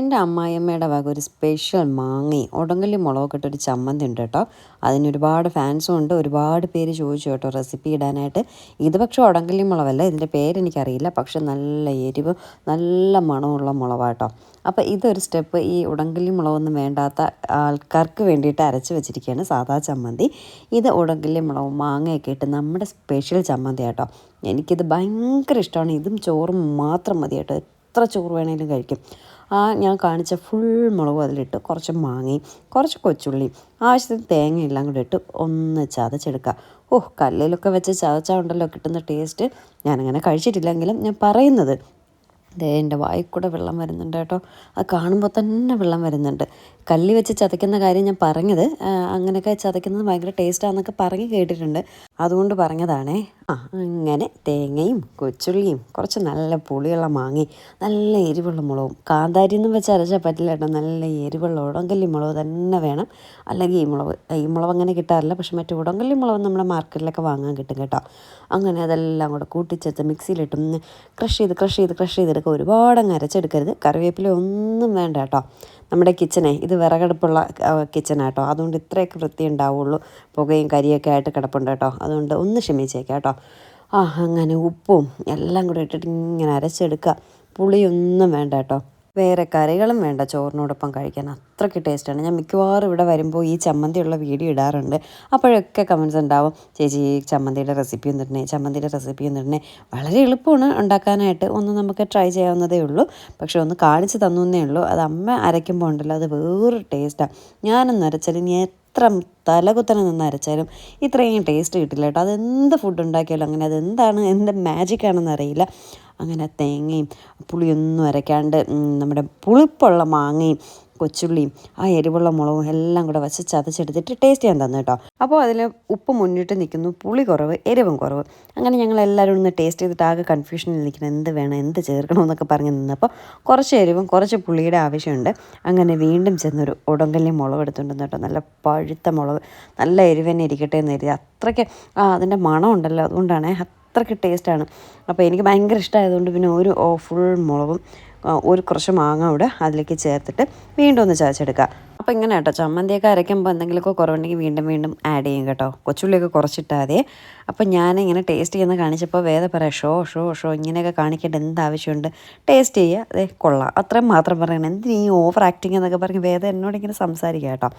എന്റെ അമ്മായിയമ്മയുടെ വക ഒരു സ്പെഷ്യൽ മാങ്ങി ഉടങ്കല്ലി മുളകൊക്കെ ഇട്ടൊരു ചമ്മന്തി ഉണ്ട് കേട്ടോ. അതിന് ഒരുപാട് ഫാൻസും ഉണ്ട്. ഒരുപാട് പേര് ചോദിച്ചു കേട്ടോ റെസിപ്പി ഇടാനായിട്ട്. ഇത് പക്ഷേ ഉടങ്കല്ലി മുളകല്ല ഇതിന്റെ പേരെനിക്കറിയില്ല പക്ഷെ നല്ല എരിവ് നല്ല മണമുള്ള മുളകാട്ടോ അപ്പോൾ ഇതൊരു സ്റ്റെപ്പ് ഈ ഉടങ്കല്ലി മുളകൊന്നും വേണ്ടാത്ത ആൾക്കാർക്ക് വേണ്ടിയിട്ട് അരച്ച് വെച്ചിരിക്കുകയാണ് സാധാ ചമ്മന്തി. ഇത് ഉടങ്കല്ലി മുളകും മാങ്ങയൊക്കെ ഇട്ട് നമ്മുടെ സ്പെഷ്യൽ ചമ്മന്തി കേട്ടോ എനിക്കിത് ഭയങ്കര ഇഷ്ടമാണ്. ഇതും ചോറും മാത്രം മതി കേട്ടോ. എത്ര ചോറ് വേണേലും കഴിക്കും. ആ ഞാൻ കാണിച്ച ഫുൾ മുളകും അതിലിട്ട് കുറച്ച് മാങ്ങയും കുറച്ച് കൊച്ചുള്ളിയും ആവശ്യത്തിന് തേങ്ങ എല്ലാം കൂടി ഇട്ട് ഒന്ന് ചതച്ചെടുക്കുക. ഓഹ് കല്ലിലൊക്കെ വെച്ച് ചതച്ചാൽ ഉണ്ടല്ലോ കിട്ടുന്ന ടേസ്റ്റ് ഞാനങ്ങനെ കഴിച്ചിട്ടില്ലെങ്കിലും ഞാൻ പറയുന്നത്. ദേ എന്റെ വായിൽ വെള്ളം വരുന്നുണ്ട് കേട്ടോ. അത് കാണുമ്പോൾ തന്നെ വെള്ളം വരുന്നുണ്ട്. കല്ലി വെച്ച് ചതയ്ക്കുന്ന കാര്യം ഞാൻ പറഞ്ഞത് അങ്ങനെയൊക്കെ ചതയ്ക്കുന്നത് ഭയങ്കര ടേസ്റ്റാന്നൊക്കെ പറഞ്ഞ് കേട്ടിട്ടുണ്ട്. അതുകൊണ്ട് പറഞ്ഞതാണേ. ആ അങ്ങനെ തേങ്ങയും കൊച്ചുള്ളിയും കുറച്ച് നല്ല പുളിയുള്ള മാങ്ങയും നല്ല എരിവുള്ള മുളകും കാന്താരി എന്ന് വെച്ച് അരച്ചാൽ പറ്റില്ല കേട്ടോ. നല്ല എരിവുള്ള ഉടങ്കല്ലി മുളക് തന്നെ വേണം. അല്ലെങ്കിൽ ഈ മുളക് ഈ മുളക് അങ്ങനെ കിട്ടാറില്ല. പക്ഷെ മറ്റേ ഉടങ്കല്ലി മുളക് നമ്മുടെ മാർക്കറ്റിലൊക്കെ വാങ്ങാൻ കിട്ടും കേട്ടോ. അങ്ങനെ അതെല്ലാം കൂടെ കൂട്ടിച്ചേർത്ത് മിക്സിയിലിട്ടും ക്രഷ് ചെയ്ത് ക്രഷ് ചെയ്ത് ക്രഷ് ചെയ്തെടുക്കുക ഒരുപാട് അങ്ങ് അരച്ചെടുക്കരുത്. കറിവേപ്പില ഒന്നും വേണ്ട കേട്ടോ. നമ്മുടെ കിച്ചനെ ഇത് വിറകടുപ്പുള്ള കിച്ചനാട്ടോ അതുകൊണ്ട് ഇത്രയൊക്കെ വൃത്തി ഉണ്ടാവുള്ളൂ. പുകയും കരിയൊക്കെ ആയിട്ട് കിടപ്പുണ്ട് കേട്ടോ അതുകൊണ്ട് ഒന്ന് ക്ഷമിച്ചേക്കാം കേട്ടോ ആ അങ്ങനെ ഉപ്പും എല്ലാം കൂടെ ഇട്ടിട്ട് ഇങ്ങനെ അരച്ചെടുക്കുക. പുളിയൊന്നും വേണ്ട കേട്ടോ വേറെ കറികളും വേണ്ട ചോറിനോടൊപ്പം കഴിക്കാൻ. അത്രയ്ക്ക് ടേസ്റ്റാണ്. ഞാൻ മിക്കവാറും ഇവിടെ വരുമ്പോൾ ഈ ചമ്മന്തിയുള്ള വീഡിയോ ഇടാറുണ്ട്. അപ്പോഴൊക്കെ കമൻസ് ഉണ്ടാവും ചേച്ചി ഈ ചമ്മന്തിയുടെ റെസിപ്പി ഒന്നിടണേ ചമ്മന്തിയുടെ റെസിപ്പി ഒന്നിടണേ വളരെ എളുപ്പമാണ് ഉണ്ടാക്കാനായിട്ട്. ഒന്ന് നമുക്ക് ട്രൈ ചെയ്യാവുന്നതേ ഉള്ളൂ. പക്ഷെ ഒന്ന് കാണിച്ച് തന്നേ ഉള്ളൂ. അത് അമ്മ അരയ്ക്കുമ്പോൾ ഉണ്ടല്ലോ അത് വേറൊരു ടേസ്റ്റാണ് ഞാനൊന്ന് അരച്ചാൽ ഇനി എത്ര തലകുത്തനെ നിന്ന് അരച്ചാലും ഇത്രയും ടേസ്റ്റ് കിട്ടില്ല കേട്ടോ. അതെന്ത് ഫുഡ് ഉണ്ടാക്കിയാലും അങ്ങനെ അതെന്താണ് എന്ത് മാജിക് ആണെന്ന് അറിയില്ല. അങ്ങനെ തേങ്ങയും പുളിയൊന്നും അരയ്ക്കാണ്ട് നമ്മുടെ പുളിപ്പുള്ള മാങ്ങയും കൊച്ചുള്ളിയും ആ എരിവുള്ള മുളകും എല്ലാം കൂടെ വച്ച് ചതച്ചെടുത്തിട്ട് ടേസ്റ്റ് ചെയ്യാൻ തന്നു കേട്ടോ. അപ്പോൾ അതിൽ ഉപ്പ് മുന്നിട്ട് നിൽക്കുന്നു പുളി കുറവ് എരിവും കുറവ്. അങ്ങനെ ഞങ്ങൾ എല്ലാവരും ഒന്ന് ടേസ്റ്റ് ചെയ്തിട്ട് ആകെ കൺഫ്യൂഷനിൽ നിൽക്കണം എന്ത് വേണം എന്ത് ചേർക്കണം എന്നൊക്കെ പറഞ്ഞ് നിന്നപ്പോൾ കുറച്ച് എരിവും കുറച്ച് പുളിയുടെ ആവശ്യമുണ്ട്. അങ്ങനെ വീണ്ടും ചെന്നൊരു ഉടങ്കല്ലി മുളക് എടുത്തുകൊണ്ടെന്ന് കേട്ടോ. നല്ല പഴുത്ത മുളക് നല്ല എരിവ് തന്നെ ഇരിക്കട്ടെ എന്ന് കരുതി. അത്രയ്ക്ക് അതിന്റെ മണമുണ്ടല്ലോ. അതുകൊണ്ടാണ് അത്രയ്ക്ക് ടേസ്റ്റാണ്. അപ്പോൾ എനിക്ക് ഭയങ്കര ഇഷ്ടമായതുകൊണ്ട് പിന്നെ ഒരു ഫുൾ മുളകും ഒരു കുറച്ച് മാങ്ങ അവിടെ അതിലേക്ക് ചേർത്തിട്ട് വീണ്ടും ഒന്ന് ചതച്ചെടുക്കുക. അപ്പോൾ ഇങ്ങനെ കേട്ടോ ചമ്മന്തിയൊക്കെ അരയ്ക്കുമ്പോൾ എന്തെങ്കിലുമൊക്കെ കുറവുണ്ടെങ്കിൽ വീണ്ടും വീണ്ടും ആഡ് ചെയ്യും കേട്ടോ. കൊച്ചുള്ളിയൊക്കെ കുറച്ചിട്ടാതെ അപ്പോൾ ഞാനിങ്ങനെ ടേസ്റ്റ് ചെയ്യുന്ന കാണിച്ചപ്പോൾ വേദ പറയാം ഷോ ഷോ ഷോ ഇങ്ങനെയൊക്കെ കാണിക്കേണ്ട എന്ത് ആവശ്യമുണ്ട്? ടേസ്റ്റ് ചെയ്യുക അതെ കൊള്ളാം. അത്രയും മാത്രം പറയണം. എന്തിനീ ഓവർ ആക്ടിങ് എന്നൊക്കെ പറഞ്ഞ് വേദ എന്നോട് ഇങ്ങനെ സംസാരിക്കുക കേട്ടോ.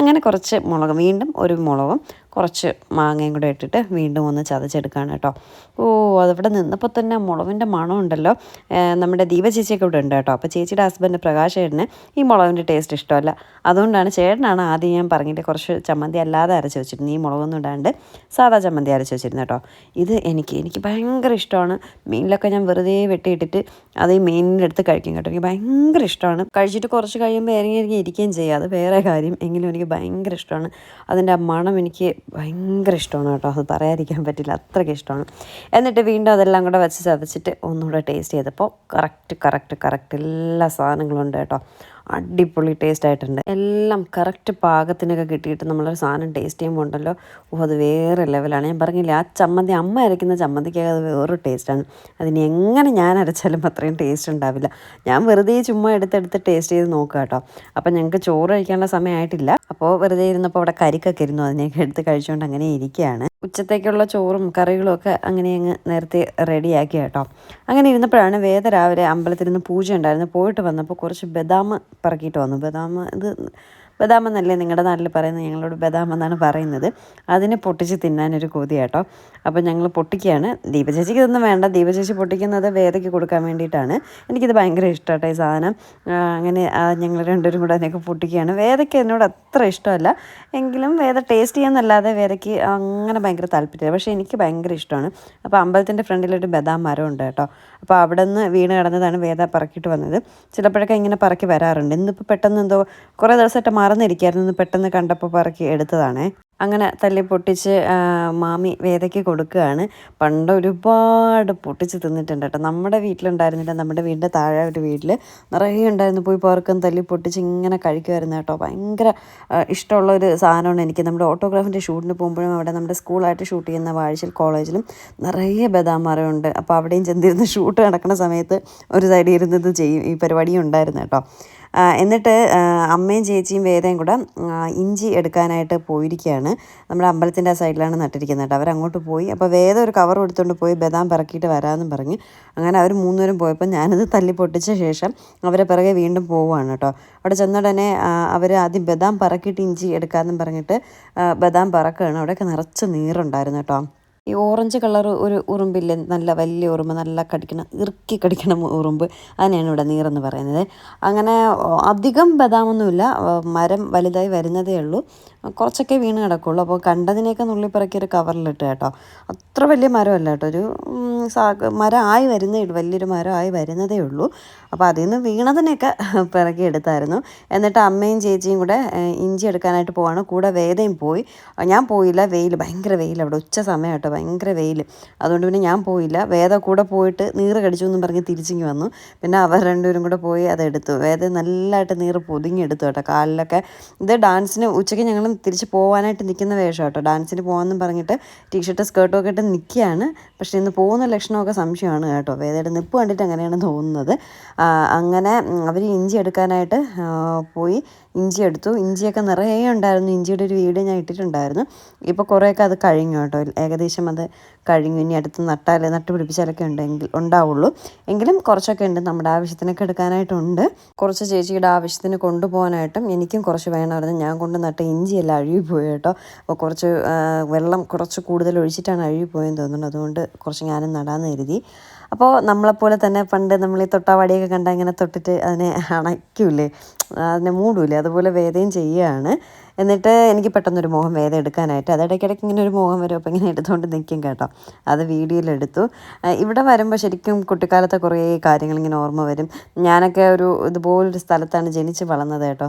അങ്ങനെ കുറച്ച് മുളക് വീണ്ടും ഒരു മുളകും കുറച്ച് മാങ്ങയും കൂടെ ഇട്ടിട്ട് വീണ്ടും ഒന്ന് ചതച്ചെടുക്കുകയാണ് കേട്ടോ. ഓ അതവിടെ നിന്നപ്പോൾ തന്നെ മുളവിന്റെ മണം ഉണ്ടല്ലോ. നമ്മുടെ ദീപ ചേച്ചിയൊക്കെ ഇവിടെ ഉണ്ട് കേട്ടോ. അപ്പോൾ ചേച്ചിയുടെ ഹസ്ബൻഡ് പ്രകാശ് ചേട്ടന് ഈ മുളകിന്റെ ടേസ്റ്റ് ഇഷ്ടമല്ല. അതുകൊണ്ടാണ് ചേട്ടനാണ് ആദ്യം ഞാൻ പറഞ്ഞിട്ട് കുറച്ച് ചമ്മന്തി അല്ലാതെ അരച്ച് വെച്ചിരുന്നത്. ഈ മുളകൊന്നും ഇടാണ്ട് സാധാ ചമ്മന്തി അരച്ച് വെച്ചിരുന്നു കേട്ടോ. ഇത് എനിക്ക് എനിക്ക് ഭയങ്കര ഇഷ്ടമാണ്. മീനിലൊക്കെ ഞാൻ വെറുതെ വെട്ടിയിട്ടിട്ട് അത് ഈ മീനിന്റെ അടുത്ത് കഴിക്കും കേട്ടോ. എനിക്ക് ഭയങ്കര ഇഷ്ടമാണ്. കഴിച്ചിട്ട് കുറച്ച് കഴിയുമ്പോൾ ഇറങ്ങി ഇറങ്ങി ഇരിക്കുകയും ചെയ്യാം. അത് വേറെ കാര്യം. എങ്കിലും എനിക്ക് ഭയങ്കര ഇഷ്ടമാണ്. അതിന്റെ ആ മണം എനിക്ക് ഭയങ്കര ഇഷ്ടമാണ് കേട്ടോ. അത് പറയാതിരിക്കാൻ പറ്റില്ല. അത്രയ്ക്ക് ഇഷ്ടമാണ്. എന്നിട്ട് വീണ്ടും അതെല്ലാം കൂടെ വെച്ച് ചതച്ചിട്ട് ഒന്നുകൂടെ ടേസ്റ്റ് ചെയ്തപ്പോൾ കറക്റ്റ് കറക്റ്റ് കറക്റ്റ് എല്ലാ സാധനങ്ങളും ഉണ്ട് കേട്ടോ. അടിപൊളി ടേസ്റ്റ് ആയിട്ടുണ്ട്. എല്ലാം കറക്റ്റ് പാകത്തിനൊക്കെ കിട്ടിയിട്ട് നമ്മളൊരു സാധനം ടേസ്റ്റ് ചെയ്യുമ്പോൾ ഉണ്ടല്ലോ. ഓ അത് വേറെ ലെവലാണ് ഞാൻ പറഞ്ഞില്ലേ ആ ചമ്മന്തി അമ്മ അരയ്ക്കുന്ന ചമ്മന്തിക്കൊക്കെ അത് വേറൊരു ടേസ്റ്റാണ് അതിന് എങ്ങനെ ഞാൻ അരച്ചാലും അത്രയും ടേസ്റ്റ് ഉണ്ടാവില്ല. ഞാൻ വെറുതെ ചുമ്മാ എടുത്തെടുത്ത് ടേസ്റ്റ് ചെയ്ത് നോക്കുക കേട്ടോ. അപ്പം ഞങ്ങൾക്ക് ചോറ് കഴിക്കാനുള്ള സമയമായിട്ടില്ല. അപ്പോൾ വെറുതെ ഇരുന്നപ്പോൾ അവിടെ കരിക്കൊക്കെ ഇരുന്നു. അതിനെയൊക്കെ എടുത്ത് കഴിച്ചുകൊണ്ട് അങ്ങനെ ഇരിക്കുകയാണ്. ഉച്ചത്തേക്കുള്ള ചോറും കറികളും ഒക്കെ അങ്ങനെ അങ്ങ് നേരത്തെ റെഡിയാക്കി കേട്ടോ. അങ്ങനെ ഇരുന്നപ്പോഴാണ് വേദ രാവിലെ അമ്പലത്തിൽ നിന്ന് പൂജ ഉണ്ടായിരുന്നു. പോയിട്ട് വന്നപ്പോൾ കുറച്ച് ബദാം പറക്കിയിട്ട് വന്നു. ബദാം ഇത് ബദാം എന്നല്ലേ നിങ്ങളുടെ നാട്ടിൽ പറയുന്നത്? ഞങ്ങളോട് ബദാം എന്നാണ് പറയുന്നത്. അതിനെ പൊട്ടിച്ച് തിന്നാനൊരു കൊതി കേട്ടോ അപ്പോൾ ഞങ്ങൾ പൊട്ടിക്കുകയാണ്. ദീപചേച്ചിക്ക് ഇതൊന്നും വേണ്ട. ദീപചേച്ചി പൊട്ടിക്കുന്നത് വേദയ്ക്ക് കൊടുക്കാൻ വേണ്ടിയിട്ടാണ്. എനിക്കിത് ഭയങ്കര ഇഷ്ടമാട്ടോ ഈ സാധനം. അങ്ങനെ ഞങ്ങൾ രണ്ടുപേരും കൂടെ അതിനൊക്കെ പൊട്ടിക്കുകയാണ്. വേദയ്ക്ക് എന്നോട് അത്ര ഇഷ്ടമല്ല. എങ്കിലും വേദ ടേസ്റ്റ് ചെയ്യാന്നല്ലാതെ വേദയ്ക്ക് അങ്ങനെ ഭയങ്കര താല്പര്യമില്ല. പക്ഷേ എനിക്ക് ഭയങ്കര ഇഷ്ടമാണ്. അപ്പോൾ അമ്പലത്തിന്റെ ഫ്രണ്ടിലൊരു ബദാം മരം ഉണ്ട് കേട്ടോ. അപ്പോൾ അവിടെ നിന്ന് വീണ് കിടന്നതാണ് വേദ പറക്കിയിട്ട് വന്നത്. ചിലപ്പോഴൊക്കെ ഇങ്ങനെ പറക്കി വരാറുണ്ട്. ഇന്നിപ്പോൾ പെട്ടെന്ന് എന്തോ കുറേ ദിവസമായിട്ട് മറന്നിരിക്കുകയായിരുന്നു ഇന്ന് പെട്ടെന്ന് കണ്ടപ്പോൾ പറക്കി എടുത്തതാണേ. അങ്ങനെ തല്ലി പൊട്ടിച്ച് മാമി വേദയ്ക്ക് കൊടുക്കുകയാണ്. പണ്ട് ഒരുപാട് പൊട്ടിച്ച് തിന്നിട്ടുണ്ട് കേട്ടോ. നമ്മുടെ വീട്ടിലുണ്ടായിരുന്നില്ല. നമ്മുടെ വീടിന്റെ താഴെ ഒരു വീട്ടിൽ നിറയെ ഉണ്ടായിരുന്നു. പോയി പോർക്കും തല്ലി പൊട്ടിച്ച് ഇങ്ങനെ കഴിക്കുമായിരുന്നു കേട്ടോ. ഭയങ്കര ഇഷ്ടമുള്ള ഒരു സാധനമാണ് എനിക്ക്. നമ്മുടെ ഓട്ടോഗ്രാഫിന്റെ ഷൂട്ടിന് പോകുമ്പോഴും അവിടെ നമ്മുടെ സ്കൂളായിട്ട് ഷൂട്ട് ചെയ്യുന്ന വാഴ്ചയിൽ കോളേജിലും നിറയെ ബദാം മറയുണ്ട് അപ്പോൾ അവിടെയും ചെന്നിരുന്ന് ഷൂട്ട് നടക്കുന്ന സമയത്ത് ഒരു സൈഡിൽ ഇരുന്നത് ചെയ്യും. ഈ പരിപാടിയും ഉണ്ടായിരുന്നു കേട്ടോ. എന്നിട്ട് അമ്മയും ചേച്ചിയും വേദയും കൂടെ ഇഞ്ചി എടുക്കാനായിട്ട് പോയിരിക്കുകയാണ്. നമ്മുടെ അമ്പലത്തിന്റെ ആ സൈഡിലാണ് നട്ടിരിക്കുന്നത് കേട്ടോ. അവരങ്ങോട്ട് പോയി. അപ്പോൾ വേദ ഒരു കവർ എടുത്തുകൊണ്ട് പോയി ബദാം പിറക്കിയിട്ട് വരാമെന്നും പറഞ്ഞ്. അങ്ങനെ അവർ മൂന്നുപേരും പോയപ്പോൾ ഞാനത് തല്ലി പൊട്ടിച്ച ശേഷം അവരെ പിറകെ വീണ്ടും പോവുകയാണ് കേട്ടോ. അവിടെ ചെന്നുടനെ അവർ ആദ്യം ബദാം പറക്കിയിട്ട് ഇഞ്ചി എടുക്കാമെന്നും പറഞ്ഞിട്ട് ബദാം പറക്കുകയാണ്. അവിടെയൊക്കെ നിറച്ച് നീറുണ്ടായിരുന്നു കേട്ടോ. ഈ ഓറഞ്ച് കളർ ഒരു ഉറുമ്പില്ല നല്ല വലിയ ഉറുമ്പ് നല്ല കടിക്കണം ഇറുക്കി കടിക്കണം ഉറുമ്പ് അതിനാണ് ഇവിടെ നീറെന്ന് പറയുന്നത്. അങ്ങനെ അധികം ബദാമൊന്നുമില്ല മരം വലുതായി വരുന്നതേ ഉള്ളൂ. കുറച്ചൊക്കെ വീണ് കിടക്കുള്ളൂ. അപ്പോൾ കണ്ടതിനെയൊക്കെ നുള്ളിപ്പറക്കി ഒരു കവറിലിട്ട് കേട്ടോ. അത്ര വലിയ മരമല്ല കേട്ടോ. ഒരു മരം ആയി വരുന്നേ ഉള്ളൂ വലിയൊരു മരം ആയി വരുന്നതേ ഉള്ളൂ. അപ്പോൾ അതിൽ നിന്ന് വീണതിനെയൊക്കെ പിറക്കി എടുത്തായിരുന്നു. എന്നിട്ട് അമ്മയും ചേച്ചിയും കൂടെ ഇഞ്ചി എടുക്കാനായിട്ട് പോവാണ്. കൂടെ വേദയും പോയി. ഞാൻ പോയില്ല വെയിൽ ഭയങ്കര വെയിൽ അവിടെ ഉച്ച സമയം കേട്ടോ ഭയങ്കര വെയിൽ അതുകൊണ്ട് പിന്നെ ഞാൻ പോയില്ല. വേദ കൂടെ പോയിട്ട് നീറ് കടിച്ചു എന്നും പറഞ്ഞ് തിരിച്ചിങ്ങി വന്നു. പിന്നെ അവർ രണ്ടുപേരും കൂടെ പോയി അതെടുത്തു വേദ നല്ലതായിട്ട് നീറ് പൊതിഞ്ഞ് എടുത്തു കേട്ടോ കാലിലൊക്കെ. ഇത് ഡാൻസിന് ഉച്ചയ്ക്ക് ഞങ്ങൾ തിരിച്ച് പോകാനായിട്ട് നിൽക്കുന്ന വേഷം കേട്ടോ. ഡാൻസിന് പോകാമെന്നും പറഞ്ഞിട്ട് ടീഷർട്ട് സ്കേർട്ടും ഒക്കെ ഇട്ട് നിൽക്കുകയാണ്. പക്ഷേ ഇന്ന് പോകുന്ന ലക്ഷണമൊക്കെ സംശയമാണ് കേട്ടോ. വേദയുടെ നിപ്പ് കണ്ടിട്ട് അങ്ങനെയാണ് തോന്നുന്നത്. അങ്ങനെ അവർ ഇഞ്ചി എടുക്കാനായിട്ട് പോയി. ഇഞ്ചി എടുത്തു. ഇഞ്ചിയൊക്കെ നിറയെ ഉണ്ടായിരുന്നു. ഇഞ്ചിയുടെ ഒരു വീഡിയോ ഞാൻ ഇട്ടിട്ടുണ്ടായിരുന്നു. ഇപ്പോൾ കുറേയൊക്കെ അത് കഴിഞ്ഞു കേട്ടോ. ഏകദേശം അത് കഴിഞ്ഞു. ഇനി അടുത്ത് നട്ടാൽ നട്ട് പിടിപ്പിച്ചാലൊക്കെ ഉണ്ടെങ്കിൽ ഉണ്ടാവുള്ളൂ. എങ്കിലും കുറച്ചൊക്കെ ഉണ്ട് നമ്മുടെ ആവശ്യത്തിനൊക്കെ എടുക്കാനായിട്ടുണ്ട്. കുറച്ച് ചേച്ചിയുടെ ആവശ്യത്തിന് കൊണ്ടുപോകാനായിട്ടും എനിക്കും കുറച്ച് വേണമായിരുന്നു. ഞാൻ കൊണ്ട് നട്ട ഇഞ്ചിയെല്ലാം അഴുകി പോയി കേട്ടോ. അപ്പോൾ കുറച്ച് വെള്ളം കുറച്ച് കൂടുതൽ ഒഴിച്ചിട്ടാണ് അഴുകി പോയെന്ന് തോന്നുന്നു അതുകൊണ്ട് കുറച്ച് ഞാനും നടാമെന്ന് കരുതി. അപ്പോൾ നമ്മളെപ്പോലെ തന്നെ പണ്ട് നമ്മൾ ഈ തൊട്ടാവാടിയൊക്കെ കണ്ടാൽ ഇങ്ങനെ തൊട്ടിട്ട് അതിനെ അണയ്ക്കൂലേ അതിനെ മൂടൂലേ അതുപോലെ വേദയും ചെയ്യുകയാണ്. എന്നിട്ട് എനിക്ക് പെട്ടെന്നൊരു മോഹം വേദം എടുക്കാനായിട്ട് അത് ഇടയ്ക്കിടയ്ക്ക് ഇങ്ങനെ ഒരു മോഹം വരും അപ്പോൾ ഇങ്ങനെ എടുത്തുകൊണ്ട് നിൽക്കും കേട്ടോ. അത് വീഡിയോയിലെടുത്തു ഇവിടെ വരുമ്പോൾ ശരിക്കും കുട്ടിക്കാലത്തെ കുറേ കാര്യങ്ങൾ ഇങ്ങനെ ഓർമ്മ വരും. ഞാനൊക്കെ ഒരു ഇതുപോലൊരു സ്ഥലത്താണ് ജനിച്ച് വളർന്നത് കേട്ടോ.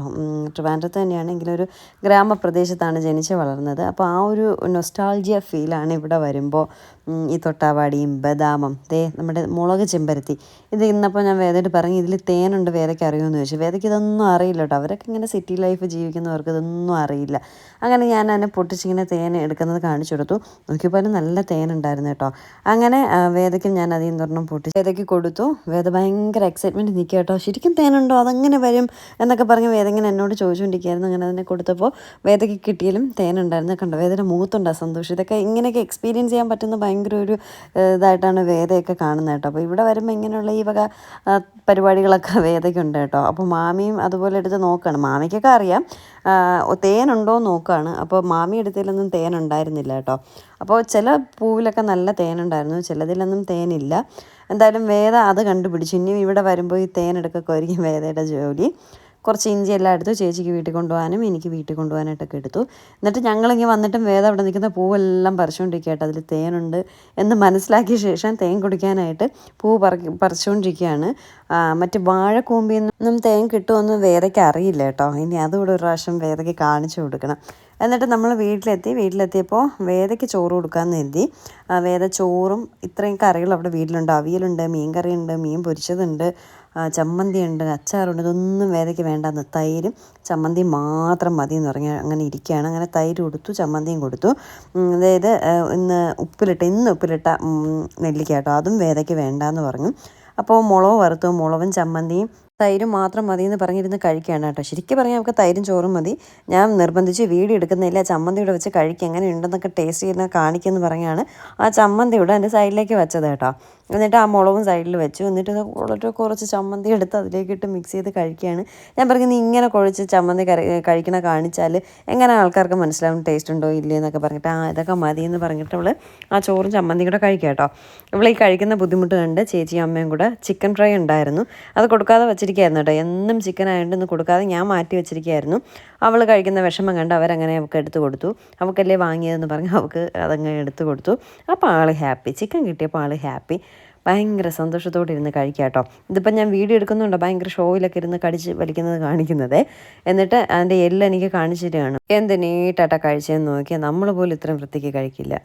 ട്രിവാൻഡ്രത്ത് തന്നെയാണ് എങ്കിലും ഒരു ഗ്രാമപ്രദേശത്താണ് ജനിച്ച് വളർന്നത്. അപ്പോൾ ആ ഒരു നൊസ്റ്റാൾജിയ ഫീലാണ് ഇവിടെ വരുമ്പോൾ. ഈ തൊട്ടാവാടിയും ബദാമം ദേ നമ്മുടെ മുളക് ചെമ്പരത്തി. ഇത് ഇന്നപ്പോൾ ഞാൻ വേദയോട് പറഞ്ഞു ഇതിൽ തേനുണ്ട് വേദയ്ക്ക് അറിയുമെന്ന് ചോദിച്ചു. വേദയ്ക്ക് ഇതൊന്നും അറിയില്ല കേട്ടോ അവരൊക്കെ ഇങ്ങനെ സിറ്റി ലൈഫ് ജീവിക്കുന്നവർക്ക് ഇതൊന്നും അറിയില്ല. അങ്ങനെ ഞാൻ അതിനെ പൊട്ടിച്ചിങ്ങനെ തേൻ എടുക്കുന്നത് കാണിച്ചു കൊടുത്തു. നോക്കിയപ്പോൾ നല്ല തേൻ ഉണ്ടായിരുന്നു കേട്ടോ. അങ്ങനെ വേദയ്ക്കും ഞാൻ അതിൽ നിന്നൊരെണ്ണം പൊട്ടിച്ച് വേദയ്ക്ക് കൊടുത്തു. വേദ ഭയങ്കര എക്സൈറ്റ്മെന്റ് നിൽക്കുക കേട്ടോ. ശരിക്കും തേനുണ്ടോ അതങ്ങനെ വരും? എന്നൊക്കെ പറഞ്ഞ് വേദ ഇങ്ങനെ എന്നോട് ചോദിച്ചുകൊണ്ടിരിക്കുകയായിരുന്നു. അങ്ങനെ അതിനെ കൊടുത്തപ്പോൾ വേദയ്ക്ക് കിട്ടിയാലും തേനുണ്ടായിരുന്നു കണ്ടോ. വേദയുടെ മുഖത്തുണ്ട് ആ സന്തോഷം? ഇതൊക്കെ ഇങ്ങനെയൊക്കെ എക്സ്പീരിയൻസ് ചെയ്യാൻ പറ്റുന്ന ഭയങ്കര ഒരു ഇതായിട്ടാണ് വേദയൊക്കെ കാണുന്നത് കേട്ടോ. അപ്പോൾ ഇവിടെ വരുമ്പോൾ ഇങ്ങനെയുള്ള ഈ വക പരിപാടികളൊക്കെ വേദയ്ക്കുണ്ട് കേട്ടോ. അപ്പോൾ മാമിയും അതുപോലെ എടുത്ത് നോക്കുകയാണ് മാമിക്കൊക്കെ അറിയാം. തേനുണ്ടോ എന്ന് നോക്കുകയാണ് അപ്പോൾ മാമി എടുത്തതിലൊന്നും തേൻ ഉണ്ടായിരുന്നില്ല കേട്ടോ. അപ്പോൾ ചില പൂവിലൊക്കെ നല്ല തേനുണ്ടായിരുന്നു. ചിലതിലൊന്നും തേനില്ല. എന്തായാലും വേദ അത് കണ്ടുപിടിച്ചു. ഇനി ഇവിടെ വരുമ്പോൾ ഈ തേനെടുക്കൊക്കെ ആയിരിക്കും വേദയുടെ ജോലി. കുറച്ച് ഇഞ്ചി എല്ലാം എടുത്തു ചേച്ചിക്ക് വീട്ടിൽ കൊണ്ടുപോകാനും എനിക്ക് വീട്ടിൽ കൊണ്ടുപോകാനായിട്ടൊക്കെ എടുത്തു. എന്നിട്ട് ഞങ്ങളിങ്ങനെ വന്നിട്ടും വേദം അവിടെ നിൽക്കുന്ന പൂവെല്ലാം പറിച്ചുകൊണ്ടിരിക്കുകയായിട്ട് അതിൽ തേനുണ്ട് എന്ന് മനസ്സിലാക്കിയ ശേഷം തേൻ കുടിക്കാനായിട്ട് പൂ പറി പറിച്ചുകൊണ്ടിരിക്കുകയാണ്. മറ്റ് വാഴക്കൂമ്പിൽ നിന്നും തേൻ കിട്ടുമെന്ന് വേദയ്ക്ക് അറിയില്ല കേട്ടോ. ഇനി അതുകൂടെ ഒരു പ്രാവശ്യം വേദയ്ക്ക് കാണിച്ചു കൊടുക്കണം. എന്നിട്ട് നമ്മൾ വീട്ടിലെത്തി. വീട്ടിലെത്തിയപ്പോൾ വേദയ്ക്ക് ചോറ് കൊടുക്കാമെന്ന് ആ, വേദ ചോറും ഇത്രയും കറികൾ അവിടെ വീട്ടിലുണ്ട്. അവിയലുണ്ട് മീൻ കറിയുണ്ട് മീൻ പൊരിച്ചതുണ്ട്. ചമ്മന്തിയുണ്ട് അച്ചാറുണ്ട് ഇതൊന്നും വേദയ്ക്ക് വേണ്ടാന്ന്. തൈരും ചമ്മന്തിയും മാത്രം മതി എന്ന് പറഞ്ഞ് അങ്ങനെ ഇരിക്കുകയാണ്. അങ്ങനെ തൈര് കൊടുത്തു ചമ്മന്തിയും കൊടുത്തു. അതായത് ഇന്ന് ഉപ്പിലിട്ട ഇന്ന് ഉപ്പിലിട്ട നെല്ലിക്ക കേട്ടോ. അതും വേദയ്ക്ക് വേണ്ടാന്ന് പറഞ്ഞു. അപ്പോൾ മുളക് വറുത്തു മുളകും ചമ്മന്തിയും തൈരും മാത്രം മതി എന്ന് പറഞ്ഞിരുന്ന് കഴിക്കുകയാണ് കേട്ടോ. ശരിക്കും പറഞ്ഞാൽ നമുക്ക് തൈരും ചോറും മതി. ഞാൻ നിർബന്ധിച്ച് വീഡിയോ എടുക്കുന്നില്ല ചമ്മന്തി ഇവിടെ വെച്ച് കഴിക്കുക. എങ്ങനെ ഉണ്ടെന്നൊക്കെ ടേസ്റ്റ് ചെയ്യുന്ന കാണിക്കുമെന്ന് പറഞ്ഞാണ് ആ ചമ്മന്തി ഇവിടെ എന്റെ സൈഡിലേക്ക് വെച്ചത് കേട്ടോ. എന്നിട്ട് ആ മുളകും സൈഡിൽ വെച്ചു. എന്നിട്ട് വളരെ കുറച്ച് ചമ്മന്തി എടുത്ത് അതിലേക്ക് ഇട്ട് മിക്സ് ചെയ്ത് കഴിക്കുകയാണ്. ഞാൻ പറയുന്നത് ഇങ്ങനെ കുഴച്ച് ചമ്മന്തി കഴിക്കണ കാണിച്ചാൽ എങ്ങനെ ആൾക്കാർക്ക് മനസ്സിലാവും ടേസ്റ്റ് ഉണ്ടോ ഇല്ലേ എന്നൊക്കെ പറഞ്ഞിട്ട് ആ ഇതൊക്കെ മതി എന്ന് പറഞ്ഞിട്ട് അവൾ ആ ചോറും ചമ്മന്തി കൂടെ കഴിക്കുക കേട്ടോ. ഇവൾ ഈ കഴിക്കുന്ന ബുദ്ധിമുട്ട് കണ്ട് ചേച്ചിയും അമ്മയും കൂടെ ചിക്കൻ ഫ്രൈ ഉണ്ടായിരുന്നു. അത് കൊടുക്കാതെ വെച്ചിരിക്കുകയായിരുന്നു കേട്ടോ. എന്നും ചിക്കൻ ആയതുകൊണ്ട് കൊടുക്കാതെ ഞാൻ മാറ്റി വെച്ചിരിക്കുകയായിരുന്നു. അവൾ കഴിക്കുന്ന വിഷമം കണ്ട് അവരങ്ങനെ അവൾക്ക് എടുത്തു കൊടുത്തു. അവൾക്കല്ലേ വാങ്ങിയതെന്ന് പറഞ്ഞ് അവൾക്ക് അതങ്ങനെ എടുത്തു കൊടുത്തു. അപ്പോൾ ആൾ ഹാപ്പി ചിക്കൻ കിട്ടിയപ്പോൾ ആൾ ഹാപ്പി ഭയങ്കര സന്തോഷത്തോടെ ഇരുന്ന് കഴിക്കുക കേട്ടോ. ഇതിപ്പോൾ ഞാൻ വീഡിയോ എടുക്കുന്നുണ്ടോ. ഭയങ്കര ഷോയിലൊക്കെ ഇരുന്ന് കടിച്ച് വലിക്കുന്നത് കാണിക്കുന്നത്. എന്നിട്ട് അതിന്റെ എല്ലാം എനിക്ക് കാണിച്ചിട്ടാണ് എന്ത് നീട്ടാട്ടാ കഴിച്ചതെന്ന് നോക്കിയാൽ നമ്മൾ പോലും ഇത്രയും വൃത്തിക്ക് കഴിക്കില്ല.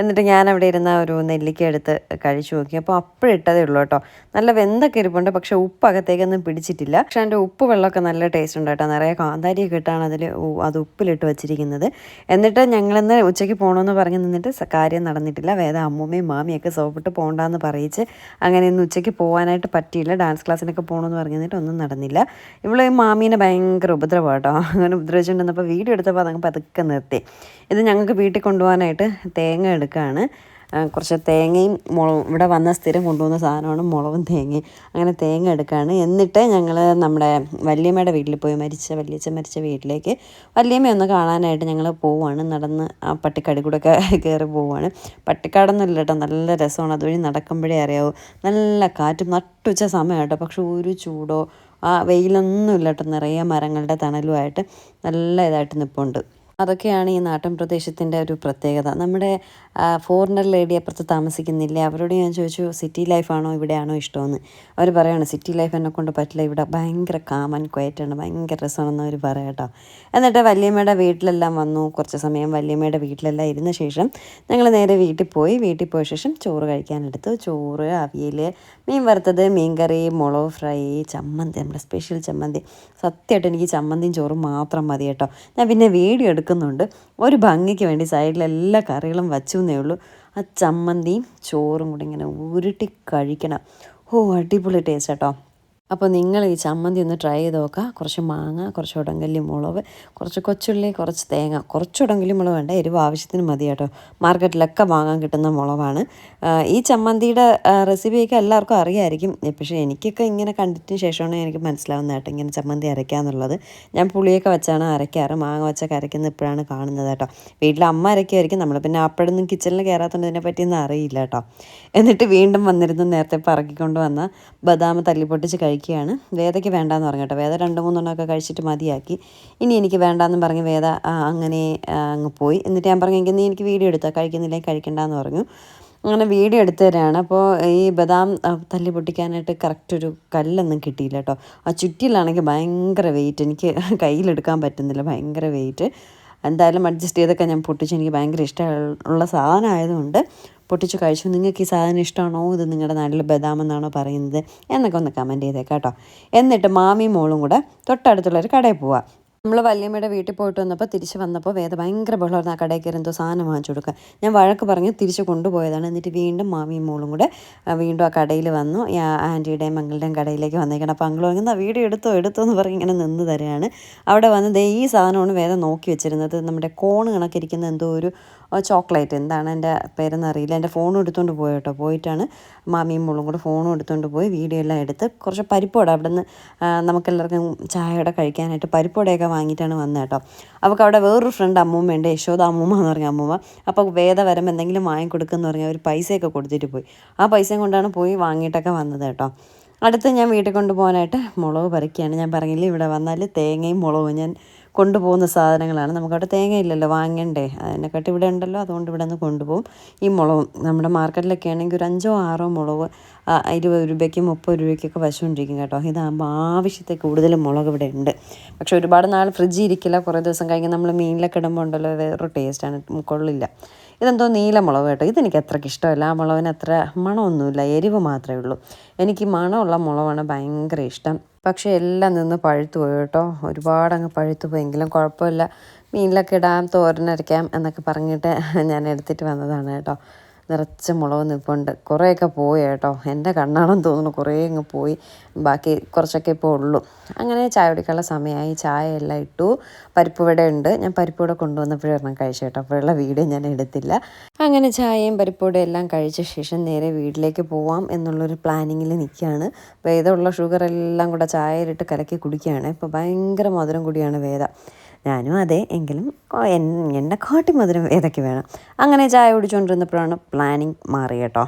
എന്നിട്ട് ഞാൻ അവിടെ ഇരുന്ന ഒരു നെല്ലിക്ക എടുത്ത് കഴിച്ചു നോക്കി. അപ്പോൾ അപ്പോഴിട്ടതേ ഉള്ളൂ കേട്ടോ. നല്ല വെന്തൊക്കെ ഇരിപ്പുണ്ട്. പക്ഷെ ഉപ്പ് അകത്തേക്കൊന്നും പിടിച്ചിട്ടില്ല. പക്ഷെ അതിന്റെ ഉപ്പ് വെള്ളമൊക്കെ നല്ല ടേസ്റ്റ് ഉണ്ട് കേട്ടോ. നിറയെ കാന്താരിയൊക്കെ ഇട്ടാണ് അതിൽ അത് ഉപ്പിലിട്ട് വെച്ചിരിക്കുന്നത്. എന്നിട്ട് ഞങ്ങളിന്ന് ഉച്ചയ്ക്ക് പോകണമെന്ന് പറഞ്ഞ് നിന്നിട്ട് കാര്യം നടന്നിട്ടില്ല. വേദ അമ്മൂമ്മയും മാമിയൊക്കെ സോപ്പിട്ട് പോകണ്ടെന്ന് പറയിച്ച് അങ്ങനെ ഉച്ചയ്ക്ക് പോകാനായിട്ട് പറ്റിയില്ല. ഡാൻസ് ക്ലാസ്സിനൊക്കെ പോകണമെന്ന് പറഞ്ഞിട്ട് ഒന്നും നടന്നില്ല. ഇവളെ മാമീനെ ഭയങ്കര ഉപദ്രവം കേട്ടോ അങ്ങനെ ഉപദ്രവിച്ചുകൊണ്ടിരുന്നപ്പോൾ വീഡിയോ എടുത്തപ്പോൾ അതങ്ങ് പതുക്കെ നിർത്തി. ഇത് ഞങ്ങൾക്ക് വീട്ടിൽ കൊണ്ടുപോകാനായിട്ട് തേങ്ങ എടുക്കുകയാണ് കുറച്ച് തേങ്ങയും മുളകും ഇവിടെ വന്ന സ്ഥിരം കൊണ്ടുപോകുന്ന സാധനമാണ് മുളകും തേങ്ങയും. അങ്ങനെ തേങ്ങ എടുക്കുകയാണ് എന്നിട്ട് ഞങ്ങൾ നമ്മുടെ വല്യമ്മയുടെ വീട്ടിൽ പോയി മരിച്ച വല്യച്ഛൻ മരിച്ച വീട്ടിലേക്ക് വല്യമ്മ ഒന്ന് കാണാനായിട്ട് ഞങ്ങൾ പോവുകയാണ് നടന്ന് ആ പട്ടിക്കാടി കൂടെ കയറി പോവുകയാണ് പട്ടിക്കാടൊന്നുമില്ല കേട്ടോ. നല്ല രസമാണ്. അതുവഴി നടക്കുമ്പോഴേ അറിയാവൂ. നല്ല കാറ്റും നട്ടുച്ച സമയം കേട്ടോ. പക്ഷെ ഒരു ചൂടോ ആ വെയിലൊന്നും ഇല്ല കേട്ടോ. നിറയെ മരങ്ങളുടെ തണലുമായിട്ട് നല്ല ഇതായിട്ട് നിൽപ്പുണ്ട് അതൊക്കെയാണ് ഈ നാട്ടിൻ പ്രദേശത്തിന്റെ ഒരു പ്രത്യേകത. നമ്മുടെ ഫോറിനർ ലേഡി അപ്പുറത്ത് താമസിക്കുന്നില്ലേ? അവരോട് ഞാൻ ചോദിച്ചു സിറ്റി ലൈഫാണോ ഇവിടെയാണോ ഇഷ്ടമെന്ന്? അവർ പറയാണ് സിറ്റി ലൈഫ് എന്നെ കൊണ്ട് പറ്റില്ല. ഇവിടെ ഭയങ്കര കാമൻ ക്വയറ്റാണ് ഭയങ്കര രസമാണെന്ന് അവർ പറയാം കേട്ടോ. എന്നിട്ട് വല്യമ്മയുടെ വീട്ടിലെല്ലാം വന്നു. കുറച്ച് സമയം വല്യമ്മയുടെ വീട്ടിലെല്ലാം ഇരുന്ന ശേഷം ഞങ്ങൾ നേരെ വീട്ടിൽ പോയി. വീട്ടിൽ പോയ ശേഷം ചോറ് കഴിക്കാനെടുത്തു. ചോറ് അവിയൽ മീൻ വറുത്തത് മീൻകറി മുളക് ഫ്രൈ ചമ്മന്തി. നമ്മുടെ സ്പെഷ്യൽ ചമ്മന്തി. സത്യമായിട്ട് എനിക്ക് ചമ്മന്തിയും ചോറും മാത്രം മതി കേട്ടോ. ഞാൻ പിന്നെ വീഡിയോ എടുക്കുന്നുണ്ട് ഒരു ഭംഗിക്ക് വേണ്ടി സൈഡിൽ എല്ലാ കറികളും വച്ചു എന്നേ ഉള്ളൂ. ആ ചമ്മന്തിയും ചോറും കൂടി ഇങ്ങനെ ഉരുട്ടി കഴിക്കണം. ഓ അടിപൊളി ടേസ്റ്റ് കേട്ടോ അപ്പോൾ നിങ്ങൾ ഈ ചമ്മന്തി ഒന്ന് ട്രൈ ചെയ്ത് നോക്കുക കുറച്ച് മാങ്ങ കുറച്ച് ഉടങ്കല്ലി മുളക് കുറച്ച് കൊച്ചുള്ളി കുറച്ച് തേങ്ങ. കുറച്ച് ഉടങ്കല്ലി മുളക് വേണ്ട. എരിവ് ആവശ്യത്തിന് മതി കേട്ടോ. മാർക്കറ്റിലൊക്കെ വാങ്ങാൻ കിട്ടുന്ന മുളവാണ് ഈ ചമ്മന്തിയുടെ റെസിപ്പിയൊക്കെ എല്ലാവർക്കും അറിയാമായിരിക്കും പക്ഷേ എനിക്കൊക്കെ ഇങ്ങനെ കണ്ടിട്ട് ശേഷമാണ് എനിക്ക് മനസ്സിലാവുന്നത് കേട്ടോ ഇങ്ങനെ ചമ്മന്തി അരയ്ക്കാന്നുള്ളത്. ഞാൻ പുളിയൊക്കെ വെച്ചാണ് അരയ്ക്കാറ്. മാങ്ങ വെച്ചൊക്കെ അരയ്ക്കുന്ന ഇപ്പോഴാണ് കാണുന്നത് കേട്ടോ. വീട്ടിൽ അമ്മ അരയ്ക്കുമായിരിക്കും നമ്മൾ പിന്നെ അപ്പോഴൊന്നും കിച്ചണിൽ കയറാത്തതുകൊണ്ട് പറ്റിയൊന്നും അറിയില്ല കേട്ടോ. എന്നിട്ട് വീണ്ടും വന്നിരുന്നു നേരത്തെ പറക്കിക്കൊണ്ട് വന്ന ബദാം തല്ലിപ്പൊട്ടിച്ച് കഴിക്കുകയാണ്. വേദയ്ക്ക് വേണ്ടാന്ന് പറഞ്ഞു കേട്ടോ. വേദ രണ്ട് മൂന്നെണ്ണമൊക്കെ കഴിച്ചിട്ട് മതിയാക്കി. ഇനി എനിക്ക് വേണ്ടാന്ന് പറഞ്ഞ് വേദ അങ്ങനെ അങ്ങ് പോയി. എന്നിട്ട് ഞാൻ പറഞ്ഞു എങ്കിൽ നീ എനിക്ക് വീഡിയോ എടുത്താൽ കഴിക്കുന്നില്ലെങ്കിൽ കഴിക്കണ്ടെന്ന് പറഞ്ഞു. അങ്ങനെ വീഡിയോ എടുത്തു തരാണ് അപ്പോൾ ഈ ബദാം തല്ലി പൊട്ടിക്കാനായിട്ട് കറക്റ്റ് ഒരു കല്ലൊന്നും കിട്ടിയില്ല കേട്ടോ. ആ ചുറ്റിലാണെങ്കിൽ ഭയങ്കര വെയിറ്റ് എനിക്ക് കയ്യിലെടുക്കാൻ പറ്റുന്നില്ല. ഭയങ്കര വെയിറ്റ് എന്തായാലും അഡ്ജസ്റ്റ് ചെയ്തൊക്കെ ഞാൻ പൊട്ടിച്ച് എനിക്ക് ഭയങ്കര ഇഷ്ടമുള്ള സാധനം ആയതുകൊണ്ട് പൊട്ടിച്ച് കഴിച്ചു. നിങ്ങൾക്ക് ഈ സാധനം ഇഷ്ടമാണോ? ഇത് നിങ്ങളുടെ നാട്ടിൽ ബദാം എന്നാണോ പറയുന്നത്? എന്നൊക്കെ ഒന്ന് കമന്റ് ചെയ്തേക്കാം കേട്ടോ. എന്നിട്ട് മാമിയും മോളും കൂടെ തൊട്ടടുത്തുള്ളൊരു കടയിൽ പോവാം. നമ്മൾ വല്യമ്മയുടെ വീട്ടിൽ പോയിട്ട് വന്നപ്പോൾ തിരിച്ച് വന്നപ്പോൾ വേദ ഭയങ്കര ബഹളമായിരുന്നു. ആ കടയിൽ കയറി എന്തോ സാധനം വാങ്ങിച്ചു കൊടുക്കുക ഞാൻ വഴക്ക് പറഞ്ഞ് തിരിച്ച് കൊണ്ടുപോയതാണ്. എന്നിട്ട് വീണ്ടും മാമിയും മോളും കൂടെ വീണ്ടും ആ കടയിൽ വന്നു. ആന്റിയുടെയും മകളുടെയും കടയിലേക്ക് വന്നേക്കണം. അപ്പോൾ അങ്കിൾ പറഞ്ഞാൽ വീഡിയോ എടുത്തോ എടുത്തോ എന്ന് പറഞ്ഞ് ഇങ്ങനെ നിന്ന് തരികയാണ് അവിടെ വന്ന് ദേ ഈ സാധനമാണ് വേദം നോക്കി വെച്ചിരുന്നത്. നമ്മുടെ കോണ് കണക്കിരിക്കുന്ന എന്തോ ഒരു ചോക്ലേറ്റ്. എന്താണ് എന്റെ പേരെന്ന് അറിയില്ല. എന്റെ ഫോണും എടുത്തുകൊണ്ട് പോയി കേട്ടോ. പോയിട്ടാണ് മാമിയും മോളും കൂടെ ഫോണും എടുത്തുകൊണ്ട് പോയി വീഡിയോ എല്ലാം എടുത്ത് കുറച്ച് പരിപ്പോടെ അവിടെ നിന്ന് നമുക്കെല്ലാവർക്കും ചായയുടെ കഴിക്കാനായിട്ട് പരിപ്പോടെയൊക്കെ വാങ്ങിയിട്ടാണ് വന്നത് കേട്ടോ. അവൾക്ക് അവിടെ വേറൊരു ഫ്രണ്ട് അമ്മൂമ്മയുണ്ട് യശോദ അമ്മൂമ്മ എന്ന് പറഞ്ഞ അമ്മൂമ്മ. അപ്പോൾ വേദ വരുമ്പോൾ എന്തെങ്കിലും വാങ്ങിക്കൊടുക്കുമെന്ന് പറഞ്ഞാൽ ഒരു പൈസയൊക്കെ കൊടുത്തിട്ട് പോയി. ആ പൈസയും കൊണ്ടാണ് പോയി വാങ്ങിയിട്ടൊക്കെ വന്നത് കേട്ടോ. അടുത്ത് ഞാൻ വീട്ടിൽ കൊണ്ടുപോകാനായിട്ട് മുളക് പറിക്കുകയാണ്. ഞാൻ പറഞ്ഞില്ല ഇവിടെ വന്നാൽ തേങ്ങയും മുളകും ഞാൻ കൊണ്ടുപോകുന്ന സാധനങ്ങളാണ്. നമുക്കവിടെ തേങ്ങ ഇല്ലല്ലോ വാങ്ങണ്ടേ? അതിനെക്കാട്ടി ഇവിടെ ഉണ്ടല്ലോ അതുകൊണ്ട് ഇവിടെ നിന്ന് കൊണ്ടുപോകും. ഈ മുളകും നമ്മുടെ മാർക്കറ്റിലൊക്കെ ആണെങ്കിൽ ഒരു അഞ്ചോ ആറോ മുളക് ഇരുപത് രൂപയ്ക്കും മുപ്പത് രൂപയ്ക്കൊക്കെ വശമുണ്ടിരിക്കും കേട്ടോ. ഇതാകുമ്പോൾ ആവശ്യത്തെ കൂടുതൽ മുളക് ഇവിടെ ഉണ്ട്. പക്ഷെ ഒരുപാട് നാൾ ഫ്രിഡ്ജിൽ ഇരിക്കില്ല. കുറേ ദിവസം കഴിഞ്ഞ് നമ്മൾ മീനിലൊക്കെ ഇടുമ്പോൾ ഉണ്ടല്ലോ വേറൊരു ടേസ്റ്റാണ് കൊള്ളില്ല. ഇതെന്തോ നീല മുളക് കേട്ടോ. ഇതെനിക്ക് അത്രയ്ക്ക് ഇഷ്ടമല്ല. ആ മുളകിന് അത്ര മണമൊന്നുമില്ല എരിവ് മാത്രമേ ഉള്ളൂ. എനിക്ക് മണമുള്ള മുളകാണ് ഭയങ്കര ഇഷ്ടം. പക്ഷേ എല്ലാം നിന്ന് പഴുത്തു പോയി കേട്ടോ. ഒരുപാട് അങ്ങ് പഴുത്തു പോയെങ്കിലും കുഴപ്പമില്ല. മീനിലൊക്കെ ഇടാം തോരനരയ്ക്കാം എന്നൊക്കെ പറഞ്ഞിട്ട് ഞാൻ എടുത്തിട്ട് വന്നതാണ് കേട്ടോ. നിറച്ച് മുളക് നിൽപ്പുണ്ട് കുറേയൊക്കെ പോയി കേട്ടോ. എന്റെ കണ്ണാണെന്ന് തോന്നുന്നു കുറേ അങ്ങ് പോയി. ബാക്കി കുറച്ചൊക്കെ ഇപ്പോൾ ഉള്ളൂ. അങ്ങനെ ചായ കുടിക്കാനുള്ള സമയമായി. ചായ എല്ലാം ഇട്ടു. പരിപ്പ് വട ഉണ്ട്. ഞാൻ പരിപ്പ് വട കൊണ്ടുവന്നപ്പോഴൊരെണ്ണം കഴിച്ചു കേട്ടോ. അപ്പോഴുള്ള വീഡിയോ ഞാൻ എടുത്തില്ല. അങ്ങനെ ചായയും പരിപ്പ് വടയും എല്ലാം കഴിച്ച ശേഷം നേരെ വീട്ടിലേക്ക് പോവാം എന്നുള്ളൊരു പ്ലാനിങ്ങിൽ നിൽക്കുകയാണ്. വേദമുള്ള ഷുഗർ എല്ലാം കൂടെ ചായയിലിട്ട് കലക്കി കുടിക്കുകയാണ്. ഇപ്പോൾ ഭയങ്കര മധുരം കൂടിയാണ് വേദ. ഞാനും അതെ എങ്കിലും എന്നെ എന്നെക്കാട്ടി മധുരം ഏതൊക്കെ വേണം? അങ്ങനെ ചായ കുടിച്ചുകൊണ്ടിരുന്നപ്പോഴാണ് പ്ലാനിങ് മാറി കേട്ടോ.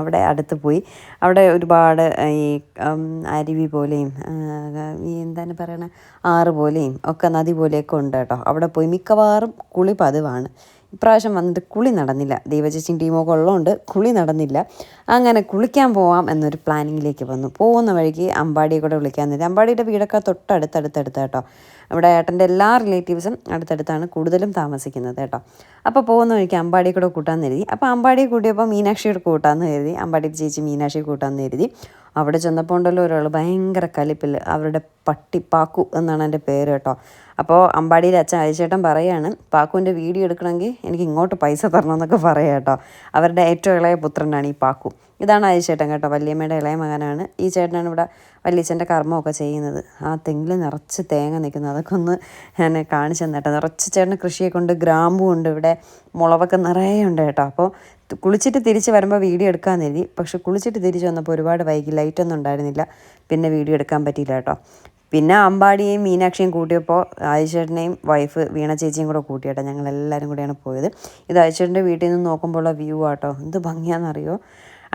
അവിടെ അടുത്ത് പോയി. അവിടെ ഒരുപാട് ഈ അരുവി പോലെയും ഈ എന്താണ് പറയണ ആറ് പോലെയും ഒക്കെ നദി പോലെയൊക്കെ ഉണ്ട് കേട്ടോ. അവിടെ പോയി മിക്കവാറും കുളി പതിവാണ്. ഇപ്രാവശ്യം വന്നിട്ട് കുളി നടന്നില്ല. ദൈവചേച്ചിയും ടീമൊക്കെ ഉള്ളതുകൊണ്ട് കുളി നടന്നില്ല. അങ്ങനെ കുളിക്കാൻ പോവാം എന്നൊരു പ്ലാനിങ്ങിലേക്ക് വന്നു. പോകുന്ന വഴിക്ക് അമ്പാടിയെ കൂടെ വിളിക്കാൻ നേരം. അമ്പാടിയുടെ വീടൊക്കെ തൊട്ടടുത്തടുത്തടുത്ത് കേട്ടോ. ഇവിടെ ഏട്ടന്റെ എല്ലാ റിലേറ്റീവ്സും അടുത്തടുത്താണ് കൂടുതലും താമസിക്കുന്നത് കേട്ടോ. അപ്പോൾ പോകുന്ന വഴിക്ക് അമ്പാടിയെ കൂടെ കൂട്ടാൻ കരുതി. അപ്പോൾ അമ്പാടിയെ കൂട്ടിയപ്പോൾ മീനാക്ഷിയോട് കൂട്ടാമെന്ന് കരുതി. അമ്പാടി ചേച്ചി മീനാക്ഷി കൂട്ടാമെന്ന് കരുതി. അവിടെ ചെന്നപ്പോൾ ഉണ്ടല്ലോ ഒരാൾ ഭയങ്കര കലിപ്പിൽ അവരുടെ പട്ടി പാക്കു എന്നാണ് എന്റെ പേര് കേട്ടോ. അപ്പോൾ അമ്പാടിയിൽ അച്ഛൻ അയച്ചേട്ടൻ പറയാണ് പാക്കുവിന്റെ വീഡിയോ എടുക്കണമെങ്കിൽ എനിക്ക് ഇങ്ങോട്ട് പൈസ തരണം എന്നൊക്കെ പറയാം കേട്ടോ. അവരുടെ ഏറ്റവും ഇളയ പുത്രനാണ് ഈ പാക്കു. ഇതാണ് അയച്ചേട്ടൻ കേട്ടോ. വല്യമ്മയുടെ ഇളയ മകനാണ്. ഈ ചേട്ടനാണ് ഇവിടെ വല്യച്ഛന്റെ കർമ്മമൊക്കെ ചെയ്യുന്നത്. ആ തെങ്ങിൽ നിറച്ച് തേങ്ങ നിൽക്കുന്നത് അതൊക്കെ ഒന്ന് ഞാൻ കാണിച്ചു തന്നേട്ടോ. നിറച്ച് ചേട്ടന് കൃഷിയെ കൊണ്ട് ഗ്രാമ്പും ഉണ്ട് ഇവിടെ. മുളവൊക്കെ നിറയെ ഉണ്ട് കേട്ടോ. അപ്പോൾ കുളിച്ചിട്ട് തിരിച്ച് വരുമ്പോൾ വീഡിയോ എടുക്കാൻ എഴുതി പക്ഷെ കുളിച്ചിട്ട് തിരിച്ച് വന്നപ്പോൾ ഒരുപാട് വൈകി ലൈറ്റൊന്നും ഉണ്ടായിരുന്നില്ല. പിന്നെ വീഡിയോ എടുക്കാൻ പറ്റിയില്ല കേട്ടോ. പിന്നെ അമ്പാടിയെയും മീനാക്ഷിയും കൂട്ടിയപ്പോൾ ആയിച്ചേട്ടനെയും വൈഫ് വീണ ചേച്ചിയും കൂടെ കൂട്ടിയേട്ടോ ഞങ്ങൾ എല്ലാവരും കൂടെയാണ് പോയത്. ഇത് ആയിച്ചേട്ടന്റെ വീട്ടിൽ നിന്ന് നോക്കുമ്പോഴുള്ള വ്യൂ ആട്ടോ എന്ത് ഭംഗിയാണെന്നറിയോ